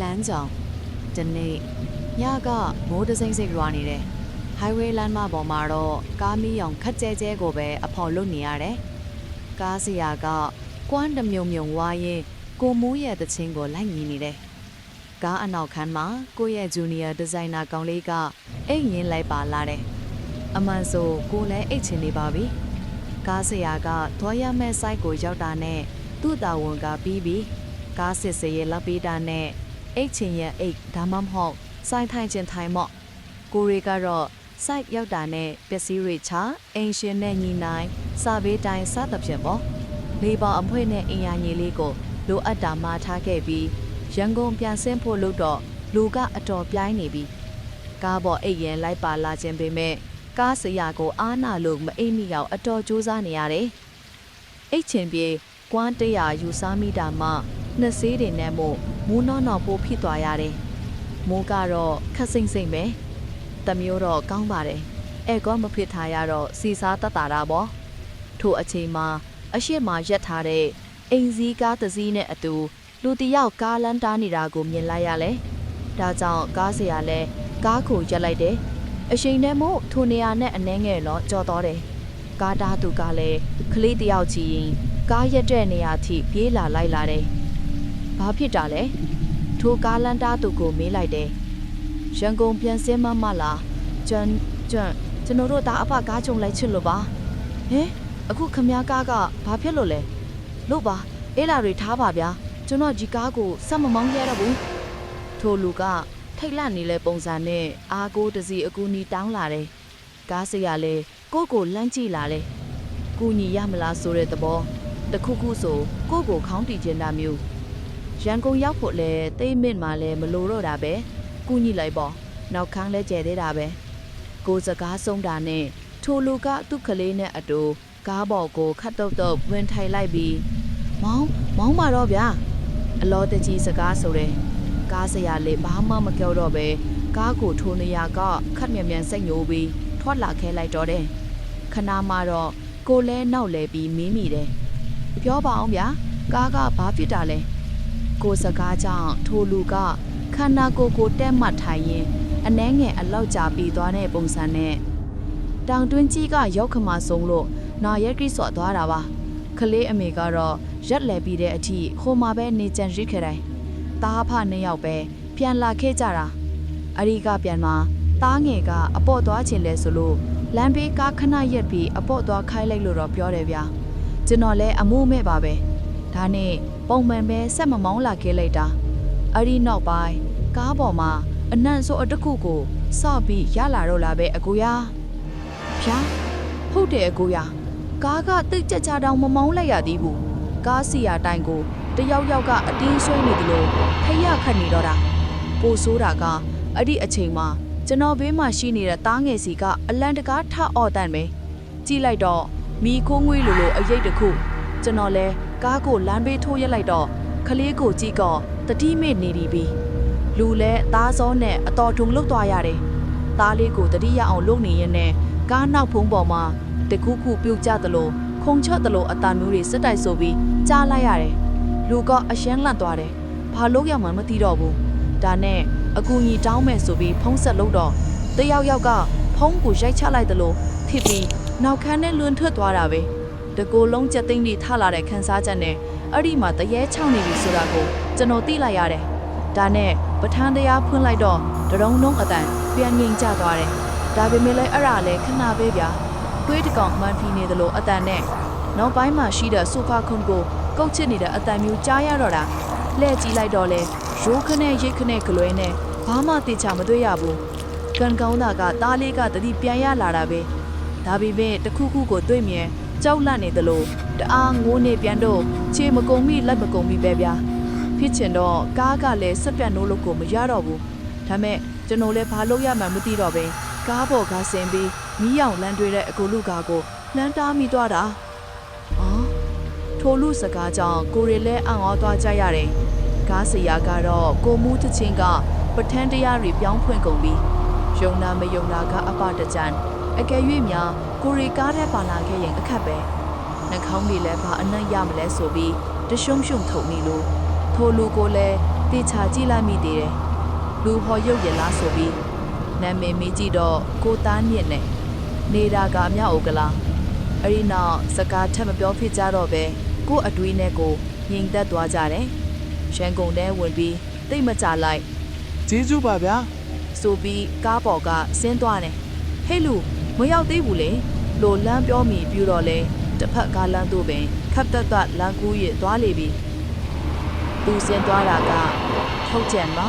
လမ်းကြောင်ဒီနေ့ညကမိုးတစိမ့်စိမ့်ရွာနေတယ် highway လမ်းမပေါ်မှာတော့ကားမီးရောင်ခက်ကြဲကြဲကိုပဲအဖော်လွတ်နေရတယ်ကားစရာကကွမ်းတစ်မြုံမြုံဝါရင်ကိုမိုးရဲ့တချင်းကိုလိုက်ညီနေတယ်ကားအနောက်ခန်းမှာကိုယ့်ရဲ့ junior designer ကောင်လေးကအိတ်ရင်လိုက်ပါလာတယ်အမှန်ဆိုကိုလည်းအိတ်ချင်နေပါပြီကားစရာကသွားရမယ့် site ကိုရောက်တာနဲ့သူ့တာဝန်ကပြီးပြီးကားစစ်စရဲ့လက်ပေးတာနဲ့ အိတ်ချင်ရဲ့အိတ်ဒါမှမဟုတ်စိုင်းထိုင်ချင်ထိုင်မော့ကိုရီကတော့ site ရောက်တာနဲ့ပစ္စည်းတွေချအင်ရှင်နဲ့ညီနိုင်စာဘေးတိုင်းစသဖြင့်ပေါ့လေပေါ်အဖွဲနဲ့အင်ယာညီလေးကိုလိုအပ်တာမှာထားခဲ့ပြီးရန်ကုန်ပြန်ဆင်းဖို့လို့တော့လူကအတော်ပြိုင်းနေပြီကားပေါ်အိတ်ရင်လိုက်ပါလာခြင်းပေမဲ့ကားစရာကိုအားနာလို့မအိပ်မိအောင်အတော်ကြိုးစားနေရတယ်အိတ်ချင်ပြေကွမ်းတရာယူစားမိတာမှ နှစ်ဆေးတွေနဲ့မို့မိုးနော်နော်ပိုးဖြစ်သွားရတယ်။မိုးကတော့ခက်စိမ့်စိမ့်ပဲ။တမျိုးတော့ကောင်းပါတယ်။အဲ့ကောမဖြစ်ထားရတော့စီစားတတ်တာတာပေါ့။ထို့အချိန်မှာအရှိမရက်ထားတဲ့အိမ်စည်းကားတစ်စီးနဲ့အတူလူတယောက်ကားလန်းတားနေတာကိုမြင်လိုက်ရလဲ။ဒါကြောင့်ကားဆရာလည်းကားကိုရက်လိုက်တယ်။အရှိန်နဲ့မို့ထိုနေရာနဲ့အနှဲငယ်လောကြော်တော်တယ်။ကားတားသူကလည်းကလေးတယောက်ချီရင်ကားရက်တဲ့နေရာထိပြေးလာလိုက်လာတယ်။ ဘာဖြစ်တာလဲထိုကားလန်းတားသူကိုမေးလိုက်တယ်ရန်ကုန်ပြန်စင်းမမလားကျွမ်းကျွမ်းကျွန်တော်တို့ဒါအဖကားချုံလိုက်ချစ်လို့ပါဟင်အခုခမ ्या ကားကဘာဖြစ်လို့လဲလို့ပါအေးလာတွေထားပါဗျာကျွန်တော်ဒီကားကိုစက်မမောင်းရတော့ဘူးထိုလူကထိတ်လန့်နေလဲပုံစံနဲ့အာကိုတစီအကူနီတောင်းလာတယ်ကားစရာလဲကိုယ့်ကိုလမ်းကြည့်လာလဲကူညီရမလားဆိုတဲ့သဘောတခုခုဆိုကိုယ့်ကိုခေါင်းတီကျင်တာမျိုး ရန်ကုန်ရောက်ဖို့လဲတိတ်မစ်မှလဲမလိုတော့တာပဲကူညီလိုက်ပေါ့နောက်ခန်းလဲကျဲသေးတာပဲကိုစကားဆုံးတာနဲ့ထိုလူကသူ့ကလေးနဲ့အတူကားပေါ်ကိုခတ်တုတ်တုတ်ဝင်ထိုင်လိုက်ပြီးမောင်းမောင်းပါတော့ဗျာအလောတကြီးစကားဆိုတယ်ကားစရာလေးဘာမှမကြောက်တော့ပဲကားကိုထိုနေရာကခတ်မြန်မြန်စိတ်ညိုပြီးထွက်လာခဲလိုက်တော့တယ်ခဏမှတော့ကိုလဲနောက်လဲပြီးမင်းမိတယ်ပြောပါအောင်ဗျာကားကဘာဖြစ်တာလဲ ကိုစကားကြောင့်ထိုလူကခန္ဓာကိုယ်ကိုတက်မှတ်ထိုင်ရင်အနှဲငယ်အလောက်ကြာပြီးသွားတဲ့ပုံစံနဲ့တောင်တွင်းကြီးကရောက်ခမဆုံးလို့နာရက်ကိစော့သွားတာပါခလေးအမေကတော့ရက်လဲပြီးတဲ့အထိဟိုမှာပဲနေကြံရစ်ခဲ့တယ်တားဖနှစ်ယောက်ပဲပြန်လာခဲ့ကြတာအရိကပြန်မှာတားငယ်ကအပေါ့သွားချင်လဲဆိုလို့လမ်းဘေးကားခဏရက်ပြီးအပေါ့သွားခိုင်းလိုက်လို့တော့ပြောတယ်ဗျာကျွန်တော်လည်းအမိုးမဲ့ပါပဲ ဒါနဲ့ပုံမှန်ပဲဆက်မမောင်းလာခဲ့လိုက်တာအဲ့ဒီနောက်ပိုင်းကားပေါ်မှာအနံ့ဆိုအတခုကိုစော့ပြီးရလာတော့လာပဲအကိုရဖြာဟုတ်တယ်အကိုရကားကတိတ်ကြကြတောင်မမောင်းလိုက်ရသေးဘူးကားစီယာတိုင်ကိုတယောက်ယောက်ကအတင်းဆွဲနေတယ်လို့ခရခတ်နေတော့တာပိုဆိုးတာကအဲ့ဒီအချိန်မှာကျွန်တော်ဘေးမှာရှိနေတဲ့တားငယ်စီကအလန်တကားထအော့တန်ပဲကြည့်လိုက်တော့မီခိုးငွေလိုလိုအရေးတစ်ခုကျွန်တော်လဲ ကားကိုလမ်းဘေးထိုးရက်လိုက်တော့ခလေးကိုကြည့်ကောတတိမေ့နေပြီပြီလူလဲသားစောနဲ့အတော်ထုံလုတ်သွားရတယ်သားလေးကိုတတိရအောင်လုပ်နေရင်နဲ့ကားနောက်ဖုံးပေါ်မှာတခုခုပြုတ်ကျသလိုခုံချော့သလိုအတန်မျိုးတွေစစ်တိုက်ဆိုပြီးကြားလိုက်ရတယ်လူကအရှမ်းလန့်သွားတယ်ဘာလို့ရမှန်းမသိတော့ဘူးဒါနဲ့အကူကြီးတောင်းမယ်ဆိုပြီးဖုံးဆက်လို့တော့တယောက်ယောက်ကဖုံးကိုရိုက်ချလိုက်သလိုဖြစ်ပြီးနောက်ခန်းနဲ့လွန်ထွက်သွားတာပဲ တကိုယ်လုံးကြက်သိန်းတွေထလာတဲ့ခန်းစားချက်နဲ့အဲ့ဒီမှာတရေချောင်းနေပြီဆိုတာကိုကျွန်တော်သိလိုက်ရတယ်ဒါနဲ့ပထန်းတရားဖွင့်လိုက်တော့တရုံလုံးအတန်ပြန်ငိမ်ကျသွားတယ်ဒါပေမဲ့လည်းအဲ့ဒါလည်းခဏပဲဗျာတွေးတကောင်မှန်ဖီနေသလိုအတန်နဲ့နောက်ပိုင်းမှာရှိတဲ့ဆိုဖာခွန်ကိုကုတ်ချစ်နေတဲ့အတန်မျိုးကြားရတော့တာလှည့်ကြည့်လိုက်တော့လေရိုးခနဲ့ရိတ်ခနဲ့ဂလွဲနဲ့ဘာမှတေချာမတွေ့ရဘူးကန်ကောင်းတာကတားလေးကတတိပြန်ရလာတာပဲဒါပေမဲ့တခုခုကိုတွေ့မြင် ကြောက်လန့်နေသလိုတအားငိုးနေပြန်တော့ခြေမကုံမိလက်မကုံမိပဲဗျာဖြစ်ချင်တော့ကားကလည်းစက်ပြတ်နိုးလို့ကိုမရတော့ဘူးဒါမဲ့ကျွန်တော်လည်းဘာလုပ်ရမှန်းမသိတော့ပဲကားပေါ်ကဆင်ပြီးမီးရောင်လန်းတွေးတဲ့အကူလူကားကိုလမ်းတားမိသွားတာအော်ထိုလူစကားကြောင့်ကိုရီလည်းအံ့ဩသွားကြရတယ်ကားစရာကတော့ကိုမူးတချင်းကပထန်းတရားတွေပြောင်းဖွင့်ကုန်ပြီးယုံနာမယုံနာကအပတကြံ အကယ်၍များကိုရီကားထဲပါလာခဲ့ရင်အခက်ပဲနှာခေါင်းတွေလည်းဘာအနံ့ရမလဲဆိုပြီးတရှုံရှုံထုံနေလို့ထိုလူကိုလည်းတေချာကြည့်လိုက်မိသေးတယ်လူဟော်ရုပ်ရလားဆိုပြီးနာမည်မေးကြည့်တော့ကိုသားညစ်နဲ့နေတာကအမြောက်အိုကလားအဲ့ဒီနောက်စကားထက်မပြောဖြစ်ကြတော့ပဲကို့အတွေးနဲ့ကိုငြိမ်သက်သွားကြတယ်ရန်ကုန်ထဲဝင်ပြီးတိတ်မကြလိုက်ကျေးဇူးပါဗျာဆိုပြီးကားပေါ်ကဆင်းသွားတယ်ဟဲ့လူ မရောက်သေးဘူးလေလိုလမ်းပြောမိပြူတော့လဲတစ်ဖက်ကားလမ်းတို့ပင်ခပ်သက်သက်လမ်းကူးရသွားလေပြီသူဆင်းသွားတာကထုတ်ကြံပါ